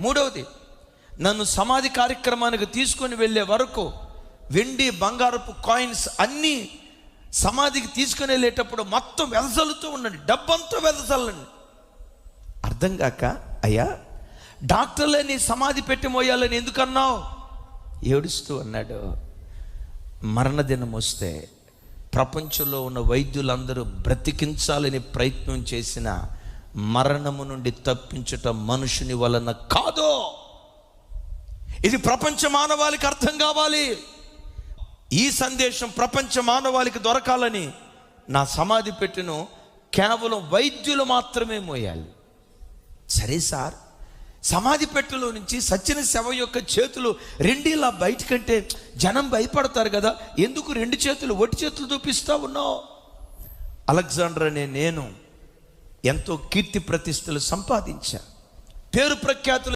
మూడవది నన్ను సమాధి కార్యక్రమానికి తీసుకొని వెళ్ళే వరకు వెండి బంగారపు కాయిన్స్ అన్నీ సమాధికి తీసుకొని వెళ్ళేటప్పుడు మొత్తం వెదజల్లుతూ ఉండండి. డబ్బంతా వెదజల్లండి. అర్థం కాక అయ్యా డాక్టర్లే నీ సమాధి పెట్టి మోయాలని ఎందుకన్నావు? ఏడుస్తూ అన్నాడు. మరణదినం వస్తే ప్రపంచంలో ఉన్న వైద్యులందరూ బ్రతికించాలని ప్రయత్నం చేసిన మరణము నుండి తప్పించటం మనుషుని వలన కాదు. ఇది ప్రపంచ మానవాళికి అర్థం కావాలి. ఈ సందేశం ప్రపంచ మానవాళికి దొరకాలని నా సమాధి పెట్టెను కేవలం వైద్యులు మాత్రమే మోయాలి. సరే సార్ సమాధి పెట్టెలో నుంచి సచ్చిన శవ యొక్క చేతులు రెండు ఇలా బయటకంటే జనం భయపడతారు కదా ఎందుకు రెండు చేతులు ఒట్టి చేతులు చూపిస్తా ఉన్నావు? అలెగ్జాండర్ అనే నేను ఎంతో కీర్తి ప్రతిష్టలు సంపాదించా పేరు ప్రఖ్యాతులు